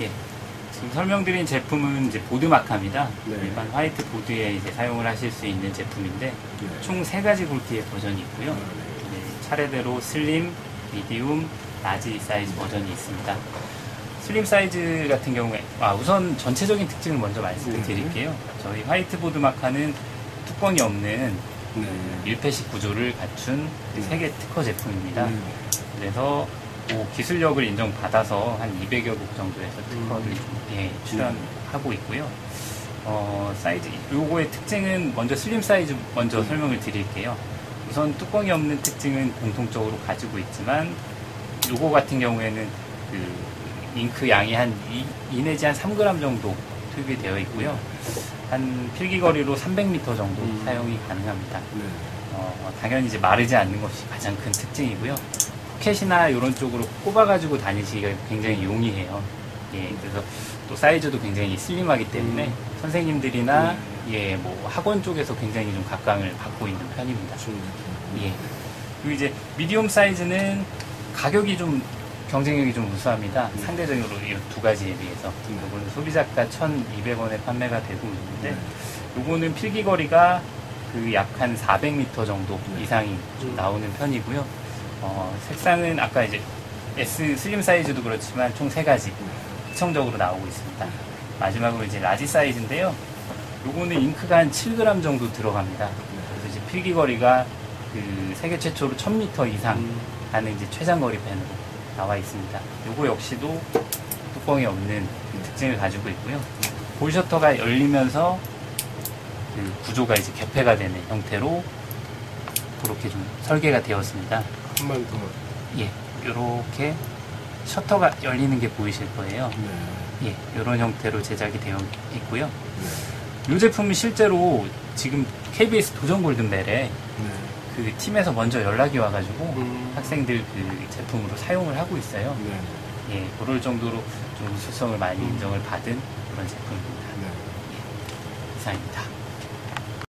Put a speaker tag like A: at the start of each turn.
A: 예. 지금 설명드린 제품은 이제 보드 마카입니다.
B: 네.
A: 일반 화이트 보드에 이제 사용을 하실 수 있는 제품인데
B: 네.
A: 총세 가지 볼트의 버전이 있고요.
B: 아, 네.
A: 네, 차례대로 슬림, 미디움, 라지 사이즈 버전이 있습니다. 슬림 사이즈 같은 경우에 아, 우선 전체적인 특징을 먼저 말씀드릴게요. 저희 화이트 보드 마카는 뚜껑이 없는
B: 네.
A: 밀폐식 구조를 갖춘
B: 네.
A: 세계 특허 제품입니다.
B: 네.
A: 그래서 그 기술력을 인정받아서 한 200여 곡 정도에서 특허를
B: 음.
A: 좀, 예, 출연하고 있고요. 어, 사이즈, 요거의 특징은 먼저 슬림 사이즈 먼저
B: 음.
A: 설명을 드릴게요. 우선 뚜껑이 없는 특징은 공통적으로 가지고 있지만 요거 같은 경우에는 그 잉크 양이 한 2, 내지 한 3g 정도 투입이 되어 있고요. 한 필기거리로 300m 정도
B: 음.
A: 사용이 가능합니다.
B: 네.
A: 어, 당연히 이제 마르지 않는 것이 가장 큰 특징이고요. 포켓이나 이런 쪽으로 꼽아가지고 다니시기가 굉장히 용이해요. 예, 그래서 또 사이즈도 굉장히 슬림하기 때문에
B: 음.
A: 선생님들이나
B: 음.
A: 예, 뭐 학원 쪽에서 굉장히 좀 각광을 받고 있는 편입니다.
B: 좀
A: 예. 그리고 이제 미디움 사이즈는 가격이 좀 경쟁력이 좀 우수합니다.
B: 음.
A: 상대적으로 이 두 가지에 비해서.
B: 음.
A: 이거는 소비자가 1,200원에 판매가 되고 있는데
B: 네.
A: 요거는 필기거리가 그 약 한 400m 정도
B: 네.
A: 이상이 좀
B: 음.
A: 나오는 편이고요. 어, 색상은 아까 이제 S 슬림 사이즈도 그렇지만 총 세 가지 특성적으로 나오고 있습니다. 마지막으로 이제 라지 사이즈인데요. 요거는 잉크가 한 7g 정도 들어갑니다. 그래서 이제 필기 거리가 그 세계 최초로 1000m 이상
B: 음.
A: 하는 이제 최장 거리 펜으로 나와 있습니다. 요거 역시도 뚜껑이 없는 특징을 가지고 있고요. 볼 셔터가 열리면서 그 구조가 이제 개폐가 되는 형태로 그렇게 좀 설계가 되었습니다.
B: 한번 더.
A: 예, 요렇게 셔터가 열리는 게 보이실 거예요.
B: 네.
A: 예, 요런 형태로 제작이 되어 있고요.
B: 네.
A: 이 제품은 실제로 지금 KBS 도전 골든벨에
B: 네.
A: 그 팀에서 먼저 연락이 와가지고
B: 음.
A: 학생들 그 제품으로 사용을 하고 있어요.
B: 네.
A: 예, 그럴 정도로 좀 우수성을 많이
B: 음.
A: 인정을 받은 그런 제품입니다.
B: 네.
A: 이상입니다.